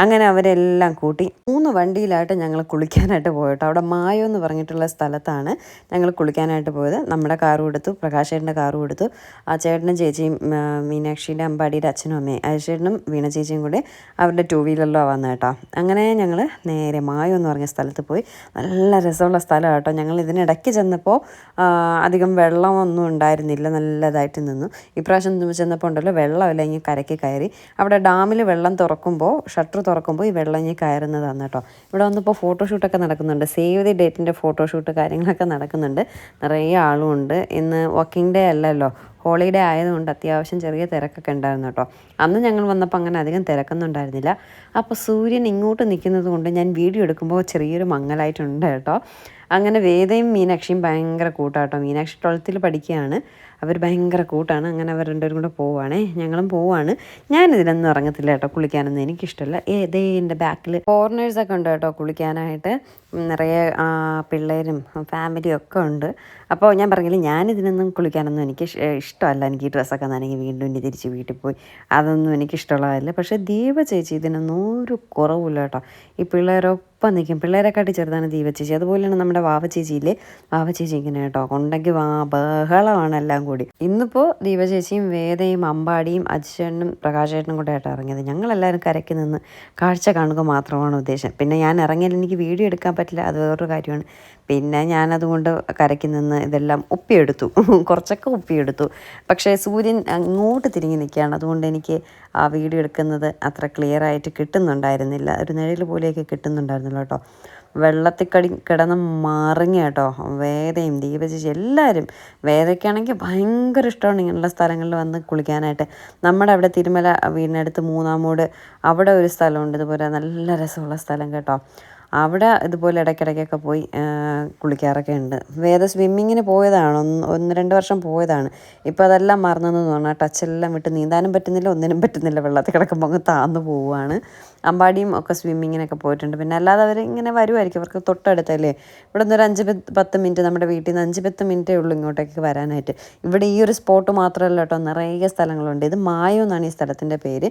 അങ്ങനെ അവരെല്ലാം കൂട്ടി മൂന്ന് വണ്ടിയിലായിട്ട് ഞങ്ങൾ കുളിക്കാനായിട്ട് പോയിട്ടോ. അവിടെ മായോ എന്ന് പറഞ്ഞിട്ടുള്ള സ്ഥലത്താണ് ഞങ്ങൾ കുളിക്കാനായിട്ട് പോയത്. നമ്മുടെ കാറും എടുത്തു പ്രകാശേട്ടന്റെ കാറും എടുത്തു ആ ചേട്ടനും ചേച്ചിയും മീനാക്ഷിയുടെ അമ്പാടിയുടെ അച്ഛനും അമ്മയും അയച്ചേട്ടനും വീണ ചേച്ചിയും കൂടെ അവരുടെ ടു വീലറിലോ വന്നു കേട്ടോ. അങ്ങനെ ഞങ്ങൾ നേരെ മായോ എന്ന് പറഞ്ഞ സ്ഥലത്ത് പോയി. നല്ല രസമുള്ള സ്ഥലമാണ് കേട്ടോ. ഞങ്ങൾ ഇതിനിടയ്ക്ക് ചെന്നപ്പോൾ അധികം വെള്ളമൊന്നും ഉണ്ടായിരുന്നില്ല. നല്ലതായിട്ട് നിന്നു. ഇപ്രാവശ്യം ചെന്നപ്പോൾ ഉണ്ടല്ലോ വെള്ളമില്ല ഇങ്ങനെ കരയ്ക്ക് കയറി. അവിടെ ഡാമിൽ വെള്ളം തുറക്കുമ്പോൾ ഷട്ടർ തുറക്കുമ്പോൾ ഈ വെള്ളം ഞാൻ കയറുന്നതാണ് കേട്ടോ. ഇവിടെ വന്നിപ്പോൾ ഫോട്ടോഷൂട്ടൊക്കെ നടക്കുന്നുണ്ട്. സേവ് ദി ഡേറ്റിന്റെ ഫോട്ടോഷൂട്ട് കാര്യങ്ങളൊക്കെ നടക്കുന്നുണ്ട്. നിറയെ ആളും ഉണ്ട്. ഇന്ന് വർക്കിംഗ് ഡേ അല്ലല്ലോ. ഹോളിഡേ ആയതുകൊണ്ട് അത്യാവശ്യം ചെറിയ തിരക്കൊക്കെ ഉണ്ടായിരുന്നു കേട്ടോ. അന്ന് ഞങ്ങൾ വന്നപ്പോൾ അങ്ങനെ അധികം തിരക്കൊന്നും ഉണ്ടായിരുന്നില്ല അപ്പോൾ സൂര്യൻ ഇങ്ങോട്ട് നിൽക്കുന്നത് കൊണ്ട് ഞാൻ വീഡിയോ എടുക്കുമ്പോൾ ചെറിയൊരു മങ്ങലായിട്ടുണ്ട് കേട്ടോ. അങ്ങനെ വേദയും മീനാക്ഷിയും ഭയങ്കര കൂട്ടാട്ടോ മീനാക്ഷി ട്വൽത്തിൽ പഠിക്കുകയാണ്. അവർ ഭയങ്കര കൂട്ടാണ്. അങ്ങനെ അവർ രണ്ടുപേരും കൂടെ പോവുകയാണേ ഞങ്ങളും പോവുകയാണ് ഞാനിതിലൊന്നും ഇറങ്ങത്തില്ല കേട്ടോ കുളിക്കാനൊന്നും. എനിക്കിഷ്ടമല്ല ഏതേ എന്റെ ബാക്കിൽ ഫോറിനേഴ്സൊക്കെ ഉണ്ട് കേട്ടോ കുളിക്കാനായിട്ട്. നിറയെ പിള്ളേരും ഫാമിലിയും ഒക്കെ ഉണ്ട്. അപ്പോൾ ഞാൻ പറഞ്ഞില്ല ഞാനിതിനൊന്നും കുളിക്കാനൊന്നും എനിക്ക് ഇഷ്ടമല്ല. എനിക്ക് ഈ ഡ്രസ്സൊക്കെ നനങ്ങി വീണ്ടും ഇനി തിരിച്ച് വീട്ടിൽ പോയി. അതൊന്നും എനിക്ക് ഇഷ്ടമുള്ളതല്ല പക്ഷേ ദീപ ചേച്ചി ഇതിനൊന്നും ഒരു കുറവില്ല കേട്ടോ. ഈ പിള്ളേരൊപ്പം നിൽക്കും. പിള്ളേരെക്കാട്ടി ചെറുതാണ് ദീപ ചേച്ചി. അതുപോലെയാണ് നമ്മുടെ വാവ ചേച്ചിയില്ലേ? വാവ ചേച്ചി ഇങ്ങനെ കേട്ടോ. ഉണ്ടെങ്കിൽ വാ ബഹളമാണ് എല്ലാം കൂടി. ഇന്നിപ്പോൾ ദീപ ചേച്ചിയും വേദയും അമ്പാടിയും അജിച്ചേട്ടനും പ്രകാശേട്ടനും കൂടെ ആയിട്ട് ഇറങ്ങിയത്. ഞങ്ങളെല്ലാവരും കരയ്ക്ക് നിന്ന് കാഴ്ച കാണുക മാത്രമാണ് ഉദ്ദേശം. പിന്നെ ഞാൻ ഇറങ്ങിയാൽ എനിക്ക് വീഡിയോ എടുക്കാൻ പറ്റില്ല അത് വേറൊരു കാര്യമാണ്. പിന്നെ ഞാനതുകൊണ്ട് കരയ്ക്ക് നിന്ന് ഇതെല്ലാം ഒപ്പിയെടുത്തു കുറച്ചൊക്കെ ഒപ്പിയെടുത്തു പക്ഷേ സൂര്യൻ അങ്ങോട്ട് തിരിഞ്ഞ് നിൽക്കുകയാണ്. അതുകൊണ്ട് എനിക്ക് ആ വീഡിയോ എടുക്കുന്നത് അത്ര ക്ലിയർ ആയിട്ട് കിട്ടുന്നുണ്ടായിരുന്നില്ല. ഒരു നിഴൽ പോലെയൊക്കെ കിട്ടുന്നുണ്ടായിരുന്നില്ല കേട്ടോ. വെള്ളത്തിൽ കടി കിടന്ന് മറിഞ്ഞ കേട്ടോ. വേദയും ദീപചേച്ചി എല്ലാവരും. വേദയ്ക്കാണെങ്കിൽ ഭയങ്കര ഇഷ്ടമാണ് ഇങ്ങനെയുള്ള സ്ഥലങ്ങളിൽ വന്ന് കുളിക്കാനായിട്ട്. നമ്മുടെ അവിടെ തിരുമല വീടിനടുത്ത് മൂന്നാമൂട് അവിടെ ഒരു സ്ഥലമുണ്ട്. ഇതുപോലെ നല്ല രസമുള്ള സ്ഥലം കേട്ടോ. അവിടെ ഇതുപോലെ ഇടയ്ക്കിടയ്ക്കൊക്കെ പോയി കുളിക്കാറൊക്കെ ഉണ്ട്. വേദ സ്വിമ്മിങ്ങിന് പോയതാണ്. ഒന്ന് ഒന്ന് രണ്ട് വർഷം പോയതാണ്. ഇപ്പോൾ അതെല്ലാം മറന്നെന്ന് തോന്നുന്നു ടച്ചെല്ലാം വിട്ട് നീന്താനും പറ്റുന്നില്ല ഒന്നിനും പറ്റുന്നില്ല. വെള്ളത്തിൽ കിടക്കുമ്പോൾ അങ്ങ് താന്നു പോവുകയാണ് അമ്പാടിയും ഒക്കെ സ്വിമ്മിങ്ങിനൊക്കെ പോയിട്ടുണ്ട്. പിന്നെ അല്ലാതെ അവർ ഇങ്ങനെ വരുമായിരിക്കും അവർക്ക് തൊട്ടടുത്തല്ലേ? ഇവിടെ നിന്ന് ഒരു അഞ്ച് പത്ത് മിനിറ്റ് നമ്മുടെ വീട്ടിൽ നിന്ന് അഞ്ച് പത്ത് മിനിറ്റേ ഉള്ളൂ ഇങ്ങോട്ടേക്ക് വരാനായിട്ട്. ഇവിടെ ഈ ഒരു സ്പോട്ട് മാത്രമല്ല കേട്ടോ. നിറയെ സ്ഥലങ്ങളുണ്ട്. ഇത് മായോ എന്നാണ് ഈ സ്ഥലത്തിന്റെ പേര്.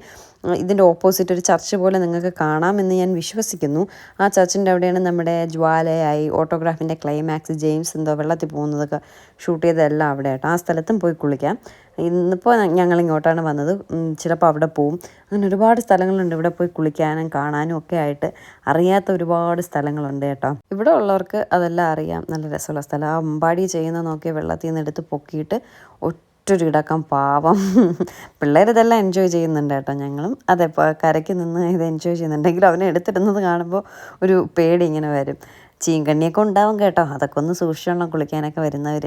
ഇതിന്റെ ഓപ്പോസിറ്റ് ഒരു ചർച്ച് പോലെ നിങ്ങൾക്ക് കാണാമെന്ന് ഞാൻ വിശ്വസിക്കുന്നു. ആ ചർച്ചിന്റെ അവിടെയാണ് നമ്മുടെ ജ്വാലയായി ഓട്ടോഗ്രാഫിന്റെ ക്ലൈമാക്സ് ജെയിംസ് എന്തോ വെള്ളത്തിൽ പോകുന്നതൊക്കെ ഷൂട്ട് ചെയ്തതെല്ലാം അവിടെ കേട്ടോ. ആ സ്ഥലത്തും പോയി കുളിക്കാം. ഇന്നിപ്പോൾ ഞങ്ങൾ ഇങ്ങോട്ടാണ് വന്നത്. ചിലപ്പോൾ അവിടെ പോവും. അങ്ങനെ ഒരുപാട് സ്ഥലങ്ങളുണ്ട്. ഇവിടെ പോയി കുളിക്കാനും കാണാനും ഒക്കെ ആയിട്ട് അറിയാത്ത ഒരുപാട് സ്ഥലങ്ങളുണ്ട് കേട്ടോ. ഇവിടെ ഉള്ളവർക്ക് അതെല്ലാം അറിയാം. നല്ല രസമുള്ള സ്ഥലം. ആ അമ്പാടി ചെയ്യുന്ന നോക്കി വെള്ളത്തിൽ നിന്ന് എടുത്ത് പൊക്കിയിട്ട് ഒറ്റൊരു ഇടക്കം പാവം. പിള്ളേർ ഇതെല്ലാം എൻജോയ് ചെയ്യുന്നുണ്ട് കേട്ടോ ഞങ്ങളും. അതെ കരയ്ക്ക് നിന്ന് ഇത് എൻജോയ് ചെയ്യുന്നുണ്ടെങ്കിലും അവനെ എടുത്തിടുന്നത് കാണുമ്പോൾ ഒരു പേടി ഇങ്ങനെ വരും. ചീങ്കണ്ണിയൊക്കെ ഉണ്ടാവും കേട്ടോ. അതൊക്കെ ഒന്ന് സൂക്ഷിച്ചോളാം കുളിക്കാനൊക്കെ വരുന്നവർ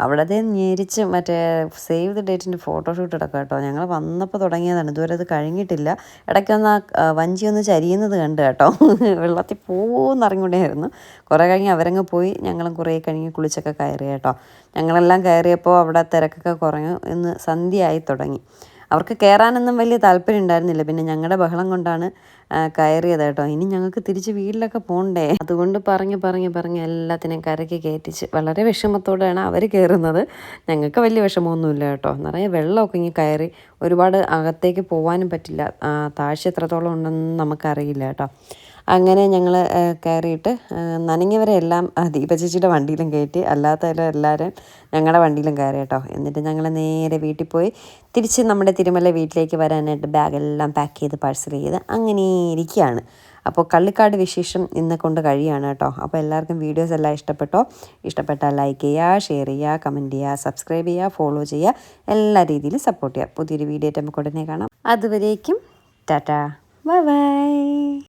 അവിടെ അതേ ഞെരിച്ച് മറ്റേ സേവ് ദി ഡേറ്റിന്റെ ഫോട്ടോഷൂട്ട് എടുക്കാം കേട്ടോ. ഞങ്ങൾ വന്നപ്പോൾ തുടങ്ങിയതാണ്. ഇതുവരെ അത് കഴിഞ്ഞിട്ടില്ല. ഇടയ്ക്കൊന്ന് ആ വഞ്ചി ഒന്ന് ചരിയുന്നത് കണ്ട് കേട്ടോ. വെള്ളത്തിൽ പോകുന്നറിഞ്ഞൂടെയായിരുന്നു കുറേ കഴിഞ്ഞ് അവരങ്ങ് പോയി. ഞങ്ങളും കുറേ കഴിഞ്ഞ് കുളിച്ചൊക്കെ കയറി കേട്ടോ. ഞങ്ങളെല്ലാം കയറിയപ്പോൾ അവിടെ തിരക്കൊക്കെ കുറഞ്ഞു. ഇന്ന് സന്ധ്യയായി തുടങ്ങി. അവർക്ക് കയറാനൊന്നും വലിയ താല്പര്യം ഉണ്ടായിരുന്നില്ല. പിന്നെ ഞങ്ങളുടെ ബഹളം കൊണ്ടാണ് കയറിയത് കേട്ടോ. ഇനി ഞങ്ങൾക്ക് തിരിച്ച് വീട്ടിലൊക്കെ പോകണ്ടേ അതുകൊണ്ട് പറഞ്ഞ് പറഞ്ഞ് പറഞ്ഞ് എല്ലാത്തിനെയും കരയ്ക്ക് കയറ്റിച്ച് വളരെ വിഷമത്തോടെയാണ് അവർ കയറുന്നത് ഞങ്ങൾക്ക് വലിയ വിഷമമൊന്നുമില്ല കേട്ടോ. നിറയെ വെള്ളമൊക്കെ ഇങ്ങനെ കയറി ഒരുപാട് അകത്തേക്ക് പോകാനും പറ്റില്ല. താഴ്ച എത്രത്തോളം ഉണ്ടെന്ന് നമുക്കറിയില്ല കേട്ടോ. അങ്ങനെ ഞങ്ങൾ കയറിയിട്ട് ആ, ദീപചേച്ചിയുടെ വണ്ടിയിലും കയറ്റി അല്ലാത്തവരും എല്ലാവരും ഞങ്ങളുടെ വണ്ടിയിലും കയറി കേട്ടോ. എന്നിട്ട് ഞങ്ങൾ നേരെ വീട്ടിൽ പോയി തിരിച്ച് നമ്മുടെ തിരുമല വീട്ടിലേക്ക് വരാനായിട്ട് ബാഗെല്ലാം പാക്ക് ചെയ്ത് പാഴ്സൽ ചെയ്ത് അങ്ങനെ ഇരിക്കുകയാണ് അപ്പോൾ കള്ളിക്കാട് വിശേഷം ഇന്ന് കൊണ്ട് കഴിയാണ് കേട്ടോ. അപ്പോൾ എല്ലാവർക്കും വീഡിയോസ് എല്ലാം ഇഷ്ടപ്പെട്ടോ? ഇഷ്ടപ്പെട്ടാൽ ലൈക്ക് ചെയ്യുക ഷെയർ ചെയ്യുക കമന്റ് ചെയ്യുക സബ്സ്ക്രൈബ് ചെയ്യുക ഫോളോ ചെയ്യുക എല്ലാ രീതിയിലും സപ്പോർട്ട് ചെയ്യുക. പുതിയൊരു വീഡിയോ ആയിട്ട് നമുക്ക് ഉടനെ കാണാം. അതുവരേക്കും ടാറ്റാ ബൈ ബൈ.